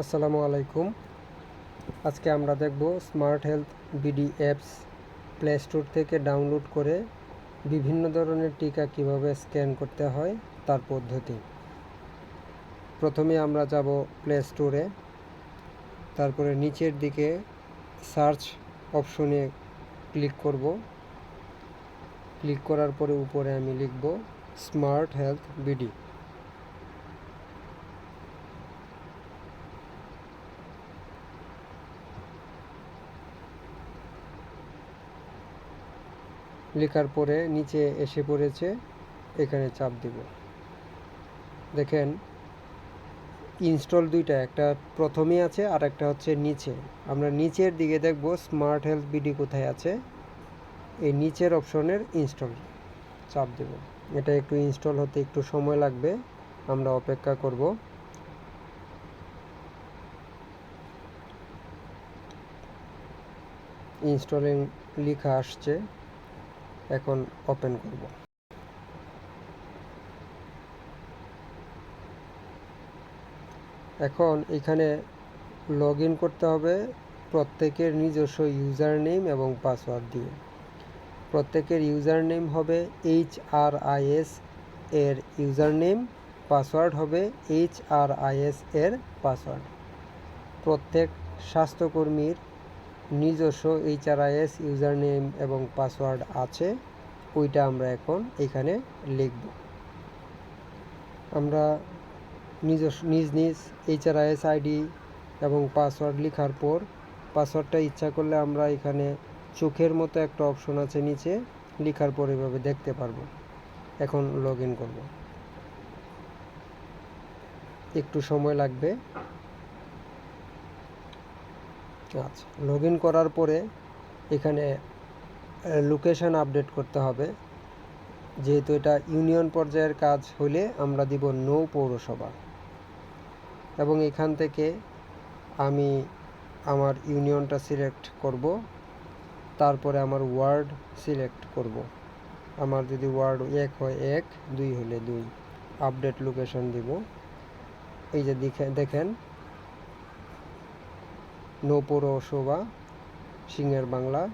আসসালামু আলাইকুম। আজকে আমরা দেখব smart health BD apps play store থেকে ডাউনলোড করে বিভিন্ন ধরনের টিকা কীভাবে স্ক্যান করতে হয়, তার পদ্ধতি। প্রথমে আমরা যাব প্লে স্টোরে তারপরে নিচের দিকে সার্চ অপশনে ক্লিক করব। ক্লিক করার পরে উপরে আমি লিখব স্মার্ট হেলথ বিডি লেখার পরে নিচে এসে পড়েছে, এখানে চাপ দিব। দেখেন ইনস্টল দুইটা, একটা প্রথমেই আছে আর একটা হচ্ছে নিচে। আমরা নিচের দিকে দেখব স্মার্ট হেলথ বিডি কোথায় আছে। এই নিচের অপশনের ইনস্টল চাপ দেব। এটা একটু ইনস্টল হতে একটু সময় লাগবে। আমরা অপেক্ষা করব। ইনস্টলিং লেখা আসছে। এখন ওপেন করব। এখন এখানে লগ করতে হবে প্রত্যেকের নিজস্ব ইউজার নেম এবং পাসওয়ার্ড দিয়ে। প্রত্যেকের ইউজার নেম হবে এইচ আর আই এস এর ইউজার নেম পাসওয়ার্ড হবে এইচ আর আই এস এর পাসওয়ার্ড প্রত্যেক স্বাস্থ্যকর্মীর নিজস্ব এইচআরআইএস ইউজার নেম এবং পাসওয়ার্ড আছে, ওইটা আমরা এখন এখানে লিখব। আমরা নিজস্ব, নিজ নিজ এইচআরআইএস আইডি এবং পাসওয়ার্ড লেখার পর পাসওয়ার্ডটা ইচ্ছা করলে আমরা এখানে চোখের মতো একটা অপশন আছে নিচে, লেখার পর এভাবে দেখতে পারব। এখন লগ ইন করব। একটু সময় লাগবে। আচ্ছা। লগ ইন করার পরে এখানে লোকেশন আপডেট করতে হবে। যেহেতু এটা ইউনিয়ন পর্যায়ের কাজ হলে আমরা দিব নৌ পৌরসভা। এবং এখান থেকে আমি আমার ইউনিয়নটা সিলেক্ট করব। তারপরে আমার ওয়ার্ড সিলেক্ট করব। আমার যদি ওয়ার্ড এক হয় এক, দুই হলে দুই। আপডেট লোকেশন দিব। এই যে দেখে, দেখেন নৌপৌরসভা, সিংহের বাংলা,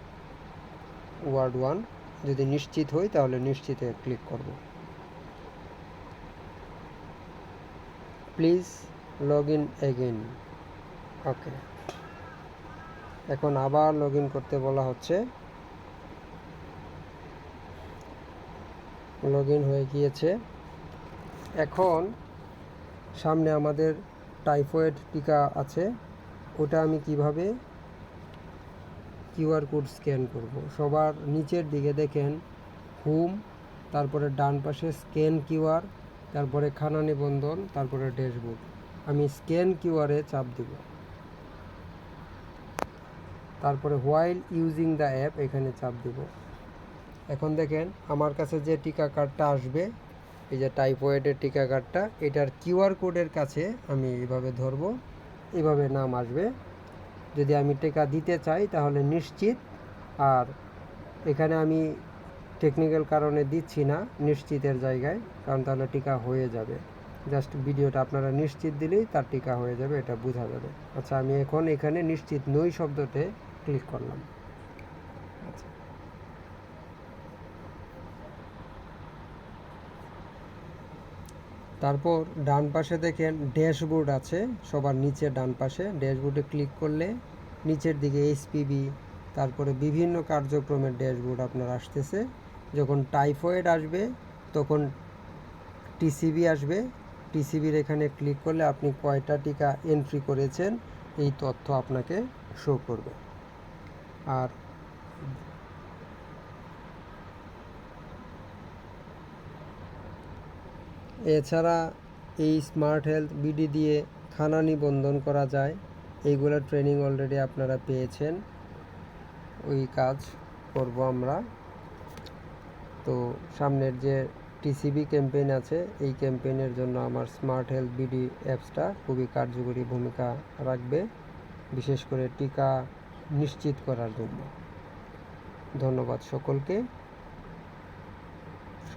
ওয়ার্ড ওয়ান। যদি নিশ্চিত হই, তাহলে নিশ্চিতে ক্লিক করব। Please log in again okay. এখন আবার লগ ইন করতে বলা হচ্ছে। লগ ইন হয়ে গিয়েছে। এখন সামনে আমাদের টাইফয়েড টিকা আছে। ওটা আমি কীভাবে কিউআর কোড স্ক্যান করব? সবার নিচের দিকে দেখেন, হোম, তারপরে ডান পাশে স্ক্যান কিউআর তারপরে খানা নিবন্ধন, তারপরে ড্যাশবোর্ড। আমি স্ক্যান কিউআরে চাপ দিব। তারপরে হোয়াইল ইউজিং দ্য অ্যাপ এখানে চাপ দিব। এখন দেখেন, আমার কাছে যে টিকা কার্ডটা আসবে, এই যে টাইফয়েডের টিকা কার্ডটা, এটার কিউআর কোডের কাছে আমি এইভাবে ধরবো। এভাবে নাম আসবে। যদি আমি টেকা দিতে চাই তাহলে নিশ্চিত। আর এখানে আমি টেকনিক্যাল কারণে দিচ্ছি না, নিশ্চিতের জায়গায়, কারণ তাহলে টিকা হয়ে যাবে। জাস্ট ভিডিওটা আপনারা নিশ্চিত দিলেই তার টিকা হয়ে যাবে, এটা বোঝা যাবে। আচ্ছা আমি এখন এখানে নিশ্চিত নই শব্দতে ক্লিক করলাম। তারপর ডান পাশে দেখেন ড্যাশবোর্ড আছে, সবার নিচে ডান পাশে। ড্যাশবোর্ডে ক্লিক করলে নিচের দিকে এইচপিবি তারপরে বিভিন্ন কার্যক্রমের ড্যাশবোর্ড আপনার আসতেছে। যখন টাইফয়েড আসবে, তখন টিসিবি আসবে। টিসিবির এখানে ক্লিক করলে আপনি কয়টা টিকা এন্ট্রি করেছেন, এই তথ্য আপনাকে শো করবে। আর এছাড়া এই স্মার্ট হেলথ বিডি দিয়ে খানা নিবন্ধন করা যায়। এইগুলোর ট্রেনিং অলরেডি আপনারা পেয়েছেন। ওই কাজ করব আমরা। তো সামনের যে টিসিবি ক্যাম্পেইন আছে, এই ক্যাম্পেইনের জন্য আমার স্মার্ট হেলথ বিডি অ্যাপসটা খুবই কার্যকরী ভূমিকা রাখবে, বিশেষ করে টিকা নিশ্চিত করার জন্য। ধন্যবাদ সকলকে।